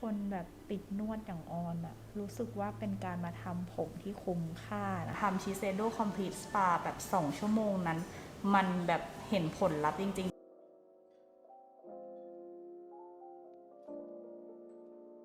คนแบบติดนวดอย่างออนอะรู้สึกว่าเป็นการมาทำผมที่คุ้มค่านะทำชิเซโดคอมพลีทสปาแบบ 2 ชั่วโมงนั้น มันแบบเห็นผลลัพธ์จริง ๆ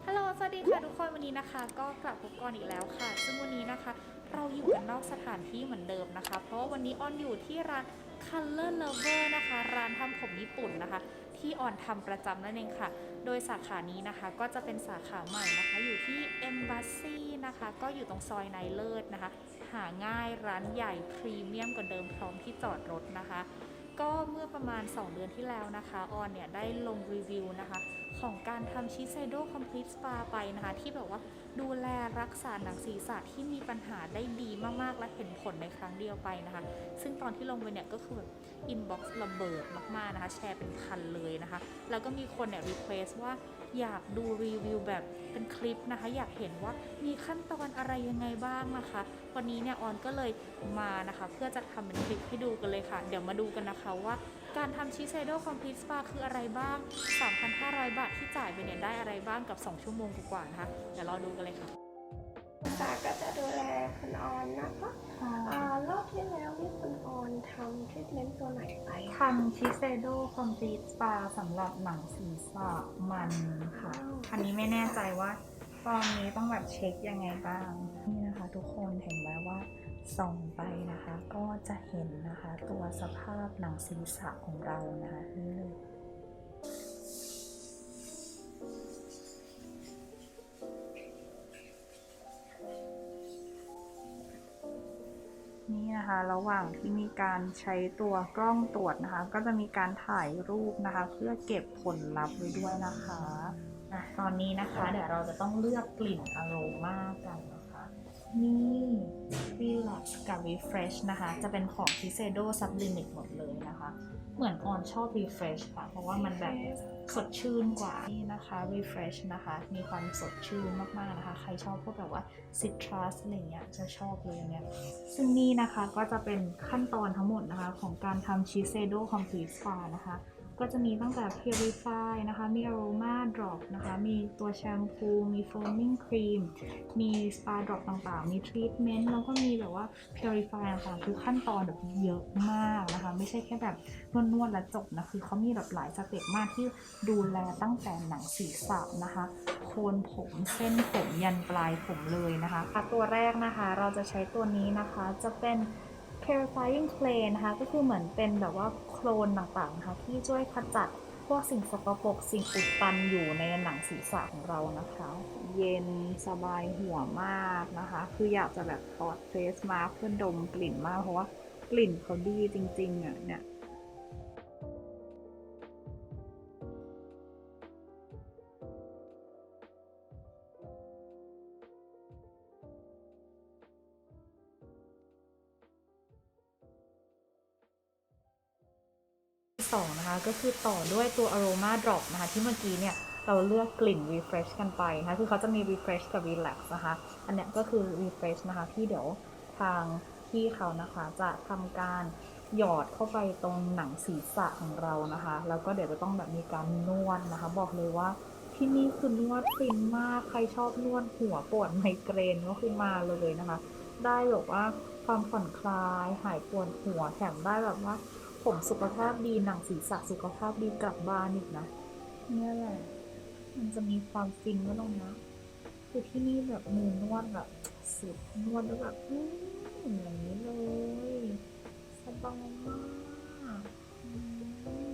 ฮัลโหล สวัสดีค่ะทุกคน วันนี้นะคะ ก็กลับพบกันอีกแล้วค่ะ ซึ่งวันนี้นะคะ เราอยู่กันนอกสถานที่เหมือนเดิมนะคะ เพราะว่าวันนี้ออนอยู่ที่ร้าน Color Lover นะคะ ร้านทำผมญี่ปุ่นนะคะ ที่ออนทำประจำนั่นเองค่ะ โดยสาขานี้นะคะก็จะเป็นสาขาใหม่นะคะ อยู่ที่ Embassy นะคะ ก็อยู่ตรงซอยไนเลิศนะคะ หาง่ายร้านใหญ่พรีเมียมกว่าเดิมพร้อมที่จอดรถนะคะ ก็เมื่อประมาณ 2 เดือนที่แล้วนะคะ ออนเนี่ยได้ลงรีวิวนะคะ ของการทำชิไซโดคอมพลีทสปาไปนะคะ ที่แบบว่าดูแลรักษาหนังศีรษะที่มีปัญหาได้ดีมากๆ และเห็นผลในครั้งเดียวไปนะคะ ซึ่งตอนที่ลงไปเนี่ยก็คือแบบอินบ็อกซ์ระเบิดมากๆนะคะ แชร์เป็นพันเลยนะคะ แล้วก็มีคนเนี่ยรีเควสว่า อยากดูรีวิวแบบเป็นคลิปนะคะ อยากเห็นว่ามีขั้นตอนอะไรยังไงบ้างนะคะ วันนี้เนี่ยออนก็เลยมานะคะ เพื่อจะทำเป็นคลิปให้ดูกันเลยค่ะ เดี๋ยวมาดูกันนะคะว่าการทำชิเซโดคอมพลีทสปาคืออะไรบ้าง 3,500 บาทที่จ่ายไปเนี่ยได้อะไรบ้างกับ 2 ชั่วโมงกว่าๆนะคะ เดี๋ยวรอดูกันเลยค่ะ ตาก็จะดูแลคุณออนนะคะอ่ารอบที่แล้วนี่คุณออนทำทรีทเมนต์ตัวไหนไปทำชิเซโดคอมพลีทสปาสำหรับหนังศีรษะมันค่ะ อันนี้ไม่แน่ใจว่าตอนนี้ต้องแบบเช็คยังไงบ้าง นี่นะคะทุกคนเห็นไหมว่าส่องไปนะคะ ก็จะเห็นนะคะ ตัวสภาพหนังศีรษะของเรานะคะนี่เลย นะคะ ระหว่างที่มีการใช้ตัวกล้องตรวจนะคะ ก็จะมีการถ่ายรูปนะคะ เพื่อเก็บผลลัพธ์ไว้ด้วยนะคะอะตอนนี้นะคะ เดี๋ยวเราจะต้องเลือกกลิ่นอโรมากันนะคะ นี่ Relax กับ Refresh นะคะ จะเป็นของ Shiseido Sublimate หมดเลยนะคะ เหมือนออนชอบ Refresh ค่ะ เพราะว่ามันแบบสดชื่นกว่า นี่นะคะ Refresh นะคะ มีความสดชื่นมาก ๆ นะคะ ใครชอบพวกแบบว่า Citrus อะไรเงี้ยจะชอบเลยเนี่ยซึ่งนี่นะคะก็จะเป็นขั้นตอนทั้งหมดนะคะ ของการทำ Shiseido Complete Spa นะคะ ก็จะมีตั้งแต่ Purify นะคะ มี Aroma Drop นะคะ มีตัวแชมพู มี Foaming Cream มี Spa Drop ต่างๆ มี Treatment แล้วก็มีแบบว่า Purify ต่างๆ คือขั้นตอนแบบเยอะมากนะคะ ไม่ใช่แค่แบบนวดๆแล้วจบนะ คือเขามีแบบหลายสเต็ปมากที่ดูแลตั้งแต่หนังศีรษะนะคะโคนผมเส้นผมยันปลายผมเลยนะคะค่ะตัวแรกนะคะ เราจะใช้ตัวนี้นะคะ จะเป็น purifying clay นะคะ ก็คือเหมือนเป็นแบบว่าโคลนต่างๆนะคะที่ช่วยขจัดพวกสิ่งสกปรกสิ่งอุดตันอยู่ในหนังศีรษะของเรานะคะ เย็นสบายหัวมากนะคะ คืออยากจะแบบถอดเฟสมาเพื่อดมกลิ่นมากเพราะว่ากลิ่นเขาดีจริงๆอะเนี่ย ก็คือต่อด้วยตัว aroma drop นะคะ ที่เมื่อกี้เนี่ย เราเลือกกลิ่น refresh กันไปนะคะ คือเขาจะมี refresh กับ relax นะคะ อันเนี้ยก็คือ refresh นะคะ ที่เดี๋ยวทางพี่เขานะคะจะทำการหยอดเข้าไปตรงหนังศีรษะของเรานะคะ แล้วก็เดี๋ยวจะต้องแบบมีการนวดนะคะ บอกเลยว่าที่นี่คือนวดฟินมาก ใครชอบนวดหัวปวดไมเกรนก็คือมาเลยนะคะ ได้แบบว่าความผ่อนคลาย หายปวดหัวแถมได้แบบว่า ผมสุขภาพดีหนังศีรษะสุขภาพดีกลับบ้านอีกนะเนี่ยแหละ มันจะมีความฟินก็ตรงนะคือที่นี่แบบมือนวดแบบสุดนวดแล้วแบบอืมอย่างนี้เลยสบายมากอื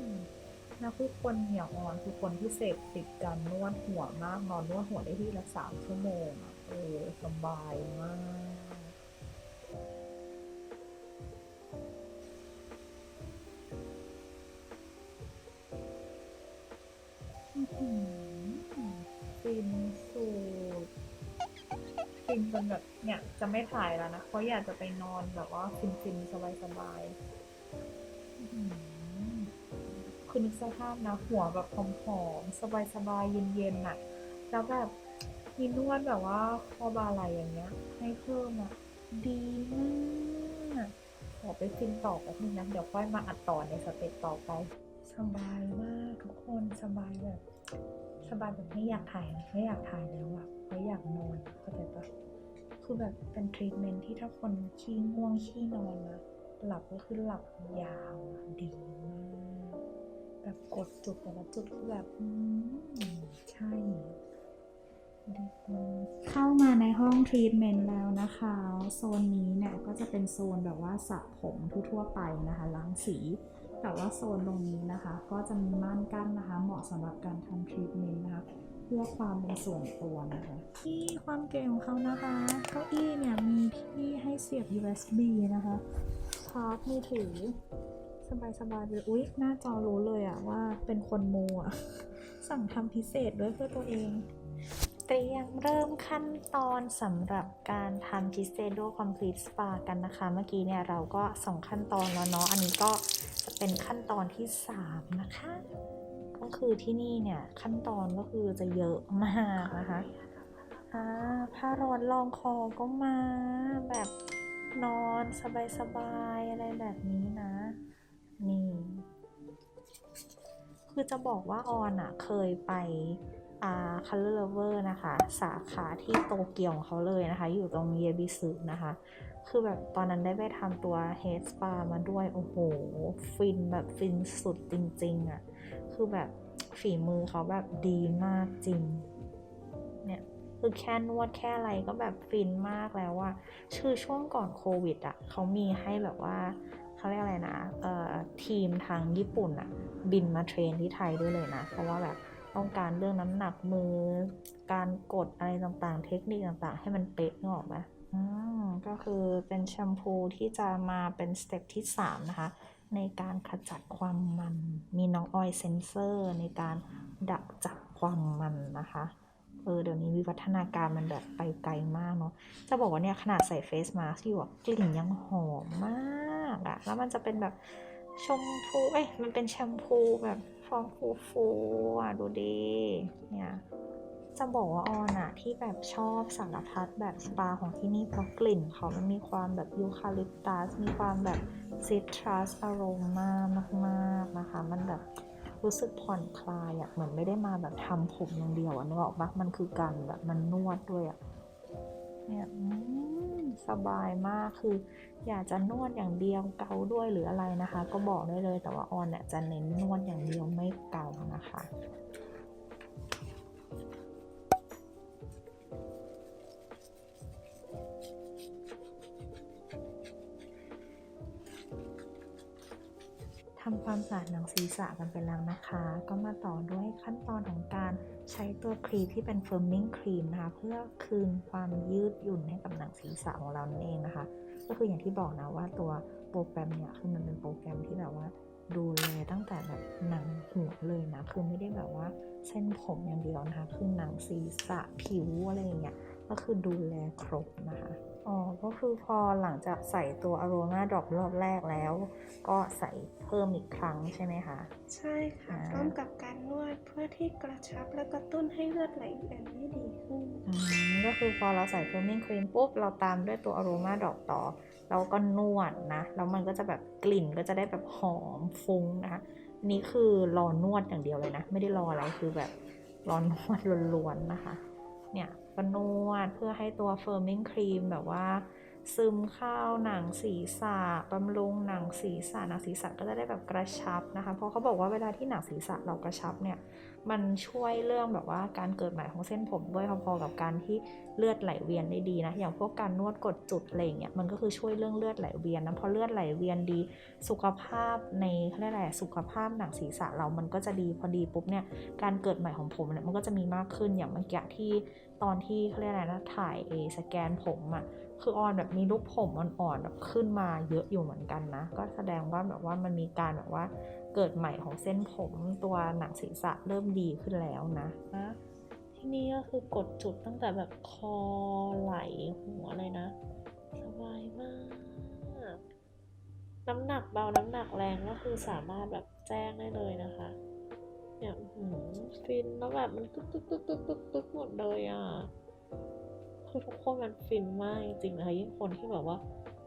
มแล้วคือคนเหี่ยวอ่อนคือคนที่เสพติดการนวดหัวมากนอนนวดหัวได้ที่ละสามชั่วโมงอะเออสบายมาก แบบเนี่ยจะไม่ถ่ายแล้วนะเพราะอยากจะไปนอนแบบว่าฟินฟินสบายสบายๆอื้อหือคือนึกสภาพนะ หัวแบบหอมๆสบายสบายๆเย็นๆน่ะ แล้วแบบมีนวดแบบว่าคอบาไหลอย่างเงี้ย ให้เพิ่มอะ ดีมากขอไปฟินต่อแป๊บนึงนะเดี๋ยวค่อยมาอัดต่อในสเต็ปต่อไป สบายมากทุกคนสบายแบบสบายแบบไม่อยากถ่ายไม่อยากถ่ายแล้วอะเพราะอยากนอนเข้าใจปะ คือแบบเป็นทรีทเมนต์ที่ถ้าคนขี้ง่วงขี้นอนนะหลับก็คือหลับยาวดีมากแบบกดจุดแต่ละจุดคือแบบใช่เข้ามาในห้องทรีทเมนต์แล้วนะคะ โซนนี้เนี่ยก็จะเป็นโซนแบบว่าสระผมทั่วๆไปนะคะล้างสี แต่ว่าโซนตรงนี้นะคะ ก็จะมีม่านกั้นนะคะ เหมาะสำหรับการทำทรีทเมนต์นะคะ เพื่อความเป็นส่วนตัวนะคะที่ความเก่งของเขานะคะเก้าอี้เนี่ยมีที่ให้เสียบ USB นะคะชาร์จมือถือ สบายๆเลยอุ๊ย หน้าจอรู้เลยอะว่าเป็นคนโมอะสั่งทำพิเศษด้วยเพื่อตัวเอง เตรียมเริ่มขั้นตอนสำหรับการทำ g i s e d o Complete Spa กันนะคะ เมื่อกี้เนี่ยเราก็สองขั้นตอนแล้วเนาะอันนี้ก็จะเป็นขั้นตอนที่ 3 นะคะ ก็คือที่นี่เนี่ยขั้นตอนก็คือจะเยอะมากนะคะอ่าผ้าร้อนรองคอก็มาแบบนอนสบายๆอะไรแบบนี้นะ นี่ คือจะบอกว่าออนอะเคยไปอ่า Color Lover นะคะ สาขาที่โตเกียวของเขาเลยนะคะ อยู่ตรงเยบิสึนะคะ คือแบบตอนนั้นได้ไปทำตัว Head Spa มาด้วย โอ้โห ฟินแบบฟินสุดจริง ๆอะคือแบบฝีมือเขาแบบดีมากจริง เนี่ย คือแค่นวดแค่อะไรก็แบบฟินมากแล้วว่าคือช่วงก่อนโควิดอะ่ะเขามีให้แบบว่าเขาเรียกอะไรนะ เอ่อ ทีมทางญี่ปุ่นอะ่ะบินมาเทรนที่ไทยด้วยเลยนะ เพราะว่าแบบต้องการเรื่องน้ำหนักมือ การกดอะไรต่างๆ เทคนิคต่างๆ ให้มันเป๊ะนึกออกไหม อืมก็คือเป็นแชมพูที่จะมาเป็นสเต็ปที่ 3 นะคะ ในการขจัดความมัน มีน้องออยเซนเซอร์ในการดักจับความมันนะคะเออเดี๋ยวนี้วิวัฒนาการมันแบบไปไกลมากเนาะจะบอกว่าเนี่ยขนาดใส่เฟสมาส์อยู่อะกลิ่นยังหอมมากอะแล้วมันจะเป็นแบบชมพูเอ้ยมันเป็นแชมพูแบบฟองฟูฟูๆอะดูดีเนี่ย จะบอกว่าออนอะที่แบบชอบสารพัดแบบสปาของที่นี่เพราะกลิ่นเขามันมีความแบบยูคาลิปตัสมีความแบบซิตรัสอารมามากๆนะคะ มันแบบรู้สึกผ่อนคลายอะเหมือนไม่ได้มาแบบทำผมอย่างเดียวอะ่ะนึกออกปะมันคือการแบบมันนวดด้วยอะ่ะเนี่ยอืมสบายมากคือ อยากจะนวดอย่างเดียวเกาด้วยหรืออะไรนะคะ ก็บอกได้เลยแต่ว่าออนเนี่ยจะเน้นนวดอย่างเดียวไม่เกานะคะำความสะอาดหนังศีรษะกันไปแล้วนะคะ ก็มาต่อด้วยขั้นตอนของการใช้ตัวครีมที่เป็น firming ครีมนะคะ เพื่อคืนความยืดหยุ่นให้กับหนังศีรษะของเรานั่นเองนะคะ ก็คืออย่างที่บอกนะว่าตัวโปรแกรมเนี่ยคือมันเป็นโปรแกรมที่แบบว่าดูแลตั้งแต่แบบหนังหัวเลยนะ คือไม่ได้แบบว่าเส้นผมอย่างเดียวนะคะ คือหนังศีรษะผิวอะไรอย่างเงี้ย ก็คือดูแลครบนะคะ อ๋อ ก็คือพอหลังจากใส่ตัว Aroma Drop รอบแรกแล้ว ก็ใส่เพิ่มอีกครั้งใช่ไหมคะ ใช่ค่ะอ่าพร้อมกับการนวดเพื่อที่กระชับและกระตุ้นให้เลือดไหลเวียนได้ดีขึ้นอืมก็คือพอเราใส่ firming cream ปุ๊บ เราตามด้วยตัว aroma drop ต่อ แล้วก็นวดนะ แล้วมันก็จะแบบกลิ่นก็จะได้แบบหอมฟุ้งนะคะอันนี้คือรอนวดอย่างเดียวเลยนะ ไม่ได้รออะไรคือแบบรอนวดล้วนๆนะคะ เนี่ย ก็นวดเพื่อให้ตัว firming cream แบบว่า ซึมเข้าหนังศีรษะบำรุงหนังศีรษะหนังศีรษะก็จะได้แบบกระชับนะคะ เพราะเขาบอกว่าเวลาที่หนังศีรษะเรากระชับเนี่ยมันช่วยเรื่องแบบว่าการเกิดใหม่ของเส้นผมด้วยพอๆกับการที่เลือดไหลเวียนได้ดีนะอย่างพวกการนวดกดจุดอะไรเงี้ยมันก็คือช่วยเรื่องเลือดไหลเวียนนะพอเลือดไหลเวียนดี สุขภาพในเขาเรียกอะไรสุขภาพหนังศีรษะเรามันก็จะดีพอดีปุ๊บเนี่ยการเกิดใหม่ของผมเนี่ยมันก็จะมีมากขึ้นอย่างเมื่อกี้ที่ตอนที่เขาเรียกอะไรนะถ่ายเอสแกนผมอะ คือออนแบบมีลูกผมอ่อนๆแบบขึ้นมาเยอะอยู่เหมือนกันนะ ก็แสดงว่าแบบว่ามันมีการแบบว่าเกิดใหม่ของเส้นผมตัวหนังศีรษะเริ่มดีขึ้นแล้วนะนะที่นี่ก็คือกดจุดตั้งแต่แบบคอไหลหัวเลยนะ สบายมาก น้ำหนักเบาน้ำหนักแรงก็คือสามารถแบบแจ้งได้เลยนะคะเนี่ยหือฟินแล้วแบบมันตึ๊กตึ๊กตึ๊กตึ๊กตึ๊กตึ๊กหมดเลยอะ คือทุกคนมันฟินมากจริงนะคะยิ่งคนที่แบบว่า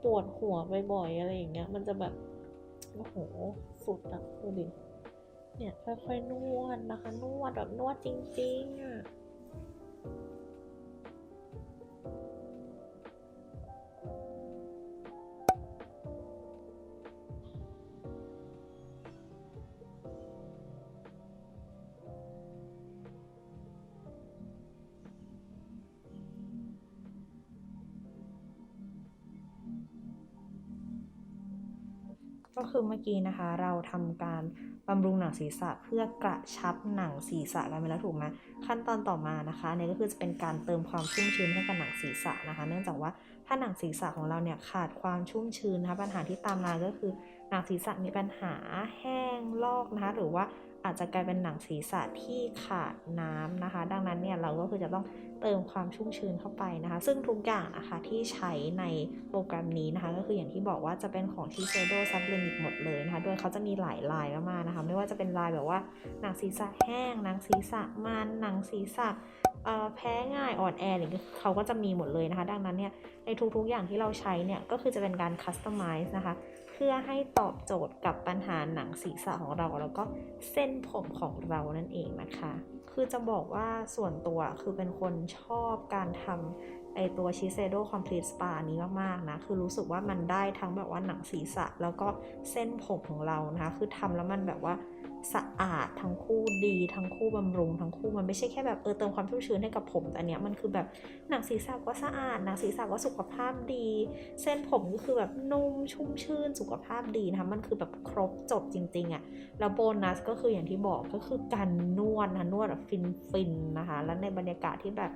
ปวดหัวบ่อยๆอะไรอย่างเงี้ย มันจะแบบโอ้โหสุดอะดูดิเนี่ยค่อยๆนวดนะคะ นวดแบบนวดจริงๆอะ คือเมื่อกี้นะคะ เราทำการบำรุงหนังศีรษะเพื่อกระชับหนังศีรษะกันไปแล้วถูกไหมขั้นตอนต่อมานะคะอันนี่ก็คือจะเป็นการเติมความชุ่มชื้นให้กับหนังศีรษะนะคะ เนื่องจากว่าถ้าหนังศีรษะของเราเนี่ยขาดความชุ่มชื้นนะคะปัญหาที่ตามมาก็คือหนังศีรษะมีปัญหาแห้งลอกนะคะหรือว่าอาจจะกลายเป็นหนังศีรษะที่ขาดน้ำนะคะ ดังนั้นเนี่ยเราก็คือจะต้อง เติมความชุ่มชื้นเข้าไปนะคะ ซึ่งทุกอย่างนะคะที่ใช้ในโปรแกรมนี้นะคะ ก็คืออย่างที่บอกว่าจะเป็นของ Shiseido Sublimate หมดเลยนะคะ โดยเขาจะมีหลายลายมากๆนะคะ ไม่ว่าจะเป็นลายแบบว่าหนังศีรษะแห้งหนังศีรษะมันหนังศีรษะแพ้ง่ายอ่อนแอหรือเขาก็จะมีหมดเลยนะคะ ดังนั้นเนี่ยในทุกๆอย่างที่เราใช้เนี่ยก็คือจะเป็นการคัสตอมไมซ์นะคะ พื่อให้ตอบโจทย์กับปัญหาหนังศีรษะของเรา แล้วก็เส้นผมของเรานั่นเองนะคะ คือจะบอกว่าส่วนตัวคือเป็นคนชอบการทำไอตัวชิเซโดคอมพลีทสปานี้มากๆนะ คือรู้สึกว่ามันได้ทั้งแบบว่าหนังศีรษะ แล้วก็เส้นผมของเรานะคะ คือทำแล้วมันแบบว่า สะอาดทั้งคู่ดีทั้งคู่บำรุงทั้งคู่มันไม่ใช่แค่แบบเออเติมความชุ่มชื้นให้กับผมแต่อันเนี้ยมันคือแบบหนังศีรษะก็สะอาดหนังศีรษะก็สุขภาพดี เส้นผมก็คือแบบนุ่มชุ่มชื่นสุขภาพดีนะคะมันคือแบบครบจบจริงๆอะ่ะแล้วโบนัสก็คืออย่างที่บอกก็คือการนวดนะนวดแบบฟินๆนะคะ แล้วในบรรยากาศที่แบบ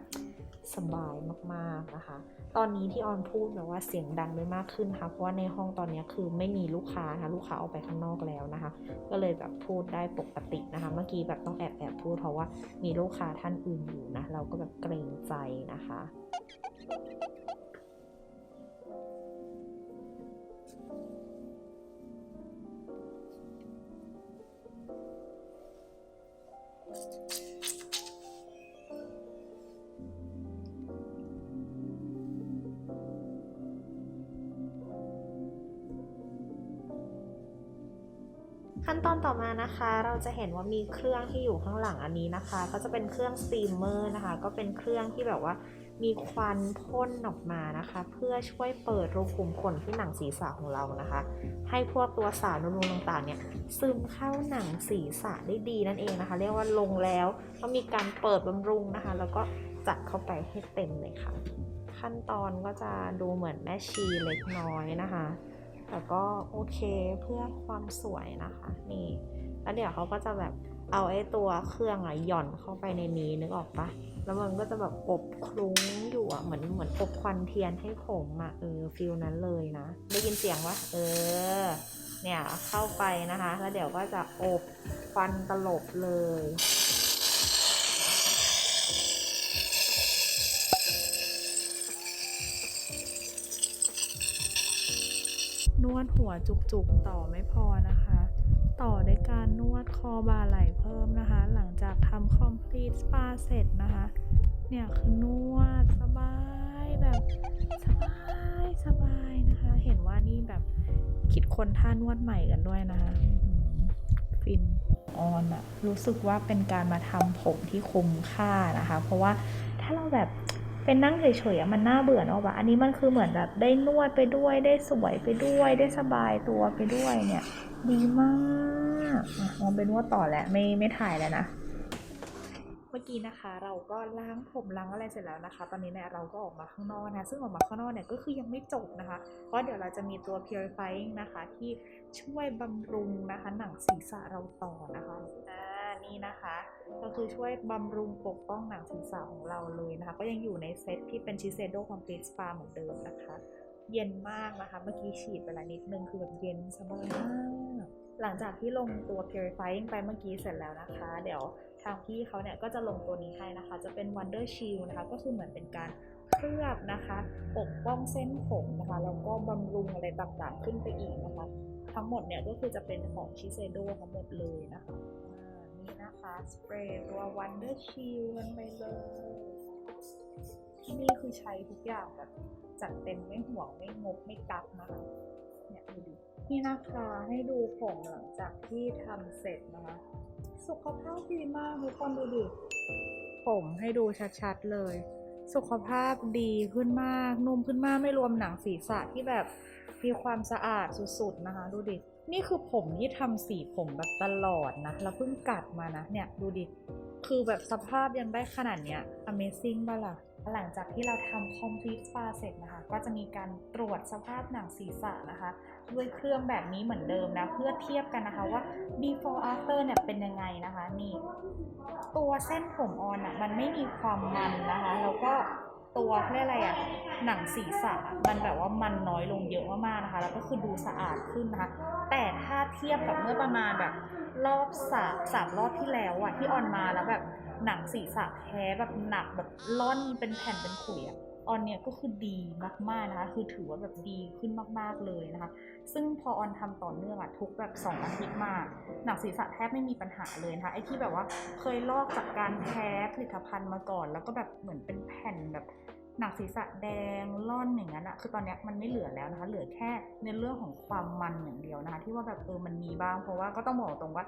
สบายมากๆนะคะ ตอนนี้ที่ออนพูดแบบว่าเสียงดังไม่มากขึ้นนะคะเพราะว่าในห้องตอนนี้คือไม่มีลูกค้านะคะลูกค้าออกไปข้างนอกแล้วนะคะ ก็เลยแบบพูดได้ปกตินะคะ เมื่อกี้แบบต้องแอบแอบพูดเพราะว่ามีลูกค้าท่านอื่นอยู่นะ เราก็แบบเกรงใจนะคะ ขั้นตอนต่อมานะคะ เราจะเห็นว่ามีเครื่องที่อยู่ข้างหลังอันนี้นะคะ ก็จะเป็นเครื่องสตีมเมอร์นะคะ ก็เป็นเครื่องที่แบบว่ามีควันพ่นออกมานะคะ เพื่อช่วยเปิดรูขุมขนที่หนังศีรษะของเรานะคะ ให้พวกตัวสารบำรุงต่างๆเนี่ยซึมเข้าหนังศีรษะได้ดีนั่นเองนะคะ เรียกว่าลงแล้วก็มีการเปิดบำรุงนะคะ แล้วก็จัดเข้าไปให้เต็มเลยค่ะ ขั้นตอนก็จะดูเหมือนแม่ชีเล็กน้อยนะคะ แต่ก็โอเคเพื่อความสวยนะคะ นี่แล้วเดี๋ยวเขาก็จะแบบเอาไอ้ตัวเครื่องอะหย่อนเข้าไปในนี้นึกออกปะแล้วมันก็จะแบบอบคลุ้งอยู่อะเหมือนเหมือนอบควันเทียนให้ผมอะเออฟิลนั้นเลยนะ ได้ยินเสียงวะเออ เนี่ยเข้าไปนะคะ แล้วเดี๋ยวก็จะอบควันตลบเลย นวดหัวจุกๆต่อไม่พอนะคะ ต่อด้วยการนวดคอบ่าไหล่เพิ่มนะคะ หลังจากทำ complete spa เสร็จนะคะ เนี่ยคือนวดสบายแบบสบายสบายนะคะ เห็นว่านี่แบบคิดคนท่านวดใหม่กันด้วยนะคะฟินออนอะรู้สึกว่าเป็นการมาทำผมที่คุ้มค่านะคะ เพราะว่าถ้าเราแบบ เป็นนั่งเฉยๆมันน่าเบื่อเนอะวะอันนี้มันคือเหมือนแบบได้นวดไปด้วยได้สวยไปด้วยได้สบายตัวไปด้วยเนี่ย ดีมากอะลองไปนวดต่อแหละไม่ไม่ถ่ายแล้วนะเมื่อกี้นะคะเราก็ล้างผมล้างอะไรเสร็จแล้วนะคะ ตอนนี้เนี่ยเราก็ออกมาข้างนอกนะ ซึ่งออกมาข้างนอกเนี่ยก็คือยังไม่จบนะคะ เพราะเดี๋ยวเราจะมีตัว purifying นะคะ ที่ช่วยบำรุงนะคะ หนังศีรษะเราต่อนะคะ นี่นะคะ ก็คือช่วยบำรุงปกป้องหนังศีรษะของเราเลยนะคะ ก็ยังอยู่ในเซตที่เป็น Shiseido Complete Spa เหมือนเดิมนะคะ เย็นมากนะคะ เมื่อกี้ฉีดไปแล้วนิดนึงคือแบบเย็นสบายมากหลังจากที่ลงตัว purifying ไปเมื่อกี้เสร็จแล้วนะคะ เดี๋ยวทางพี่เขาเนี่ยก็จะลงตัวนี้ให้นะคะ จะเป็น Wonder Shield นะคะ ก็คือเหมือนเป็นการเคลือบนะคะ ปกป้องเส้นผมนะคะ แล้วก็บำรุงอะไรต่างๆขึ้นไปอีกนะคะ ทั้งหมดเนี่ยก็คือจะเป็นของ Shiseido ทั้งหมดเลยนะคะ สเปรย์ตัว Wonder Shield กันไปเลยที่นี่คือใช้ทุกอย่างแบบจัดเต็มไม่ห่วงไม่งกไม่กักนะคะเนี่ยดูดินี่นะคะให้ดูผมหลังจากที่ทำเสร็จนะคะ สุขภาพดีมากทุกคนดูดิ ผมให้ดูชัดๆเลย สุขภาพดีขึ้นมากนุ่มขึ้นมากไม่รวมหนังศีรษะที่แบบมีความสะอาดสุดๆนะคะ ดูดิ นี่คือผมที่ทำสีผมแบบตลอดนะแล้วเพิ่งกัดมานะเนี่ยดูดิ คือแบบสภาพยังได้ขนาดเนี้ย Amazing ป่ะล่ะหลังจากที่เราทำ complete spa เสร็จนะคะ ก็จะมีการตรวจสภาพหนังศีรษะนะคะ ด้วยเครื่องแบบนี้เหมือนเดิมนะ เพื่อเทียบกันนะคะว่า before after เนี่ยเป็นยังไงนะคะ นี่ ตัวเส้นผมออนอะมันไม่มีความมันนะคะ แล้วก็ ตัวเขาเรียกอะไรอะหนังศีรษะมันแบบว่ามันน้อยลงเยอะมากๆนะคะ แล้วก็คือดูสะอาดขึ้นนะคะ แต่ถ้าเทียบกับเมื่อประมาณแบบ รอบสามสามรอบที่แล้วอะที่ออนมาแล้วแบบหนังศีรษะแพ้แบบหนักแบบล่อนเป็นแผ่นเป็นขุยอะออนเนี่ยก็คือดีมากๆนะคะ คือถือว่าแบบดีขึ้นมากๆเลยนะคะ ซึ่งพอออนทำต่อเนื่องอะทุกแบบสองอาทิตย์มาหนังศีรษะแทบไม่มีปัญหาเลยนะคะไอ้ที่แบบว่าเคยลอกจากการแพ้ผลิตภัณฑ์มาก่อน แล้วก็แบบเหมือนเป็นแผ่นแบบ หนังศีรษะแดงล่อนอย่างนั้นอะคือตอนนี้มันไม่เหลือแล้วนะคะ เหลือแค่ในเรื่องของความมันอย่างเดียวนะคะ ที่ว่าแบบเออมันมีบ้าง เพราะว่าก็ต้องบอกตรงว่า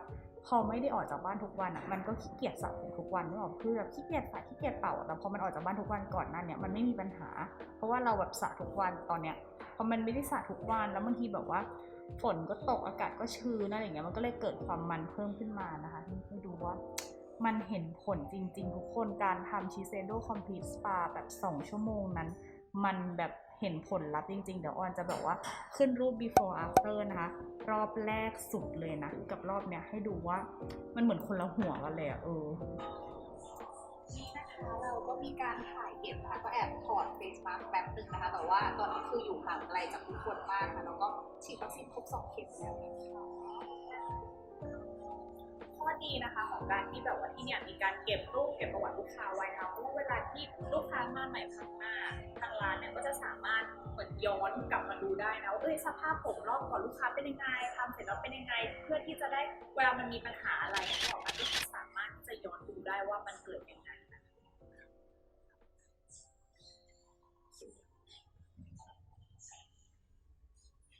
พอไม่ได้ออกจากบ้านทุกวันอะมันก็ขี้เกียจสระผมทุกวันนึกออกคือแบบขี้เกียจสระขี้เกียจเป่าแต่พอมันออกจากบ้านทุกวันก่อนนั้นเนี่ยมันไม่มีปัญหา เพราะว่าเราแบบสระทุกวันตอนเนี้ยพอมันไม่ได้สระทุกวันแล้วบางทีแบบว่าฝนก็ตกอากาศก็ชื้นอะไรอย่างเงี้ยมันก็เลยเกิดความมันเพิ่มขึ้นมานะคะนี่ให้ดูว่า มันเห็นผลจริง ๆ ทุกคนการทำชิเซโดคอมพลีทสปาแบบ 2 ชั่วโมงนั้น มันแบบเห็นผลลัพธ์จริง ๆ เดี๋ยวออนจะแบบว่าขึ้นรูป before after นะคะ รอบแรกสุดเลยนะ กับรอบเนี้ยให้ดูว่ามันเหมือนคนละหัวกันเลยอะเออนี่นะคะเราก็มีการถ่ายเก็บนะคะก็แอบถอดเฟซมาแป๊บหนึ่งนะคะ แต่ว่าตอนนี้คืออยู่ห่างไกลจากทุกคนมากนะคะแล้วก็ฉีดวัคซีนครบสองเข็มแล้วนะคะ ข้อดีนะคะของการที่แบบว่าที่เนี่ยมีการเก็บรูปเก็บประวัติลูกค้าไว้นะคะเพราะว่าเวลาที่ลูกค้ามาใหม่ครั้งหน้าทางร้านเนี่ยก็จะสามารถเหมือนย้อนกลับมาดูได้นะว่าเอ้ยสภาพผมรอบก่อนลูกค้าเป็นยังไงทำเสร็จแล้วเป็นยังไง เพื่อที่จะได้เวลามันมีปัญหาอะไรเนี่ยออกมาที่สามารถที่จะย้อนดูได้ว่ามันเกิดยังไง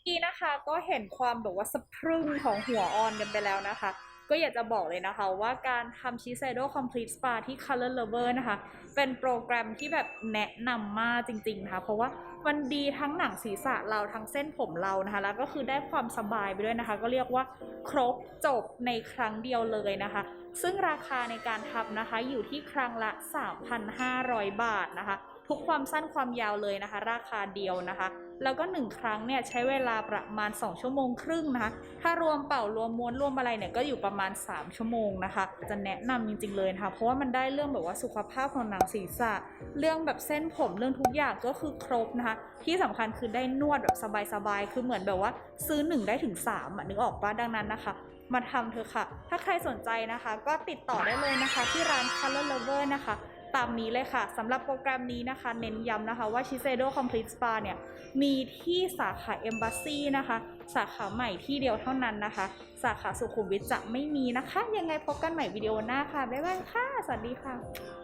ที่นะคะก็เห็นความแบบว่าสะพรึงของหัวออนกันไปแล้วนะคะ ก็อยากจะบอกเลยนะคะว่าการทำชิเซโด Complete Spa ที่ Color Lover นะคะ เป็นโปรแกรมที่แบบแนะนำมากจริงๆนะคะ เพราะว่ามันดีทั้งหนังศีรษะเราทั้งเส้นผมเรานะคะ แล้วก็คือได้ความสบายไปด้วยนะคะ ก็เรียกว่าครบจบในครั้งเดียวเลยนะคะ ซึ่งราคาในการทำนะคะอยู่ที่ครั้งละ 3,500 บาทนะคะ ทุกความสั้นความยาวเลยนะคะ ราคาเดียวนะคะ แล้วก็ 1 ครั้งเนี่ยใช้เวลาประมาณ 2 ชั่วโมงครึ่งนะคะ ถ้ารวมเป่ารวมม้วนรวมอะไรเนี่ยก็อยู่ประมาณ 3 ชั่วโมงนะคะ จะแนะนำจริง ๆเลยนะคะเพราะว่ามันได้เรื่องแบบว่าสุขภาพของหนังศีรษะ เรื่องแบบเส้นผมเรื่องทุกอย่างก็คือครบนะคะ ที่สำคัญคือได้นวดแบบสบายๆคือเหมือนแบบว่าซื้อ 1 ได้ถึง3อะนึกออกปะดังนั้นนะคะมาทำเถอะค่ะ ถ้าใครสนใจนะคะ ก็ติดต่อได้เลยนะคะ ที่ร้าน Color Lover นะคะ ตามนี้เลยค่ะสำหรับโปรแกรมนี้นะคะ เน้นย้ำนะคะว่า Shiseido Complete Spa เนี่ย มีที่สาขา Embassy นะคะ สาขาใหม่ที่เดียวเท่านั้นนะคะ สาขาสุขุมวิทจะไม่มีนะคะ ยังไงพบกันใหม่วิดีโอหน้าค่ะ บ๊ายบายค่ะ สวัสดีค่ะ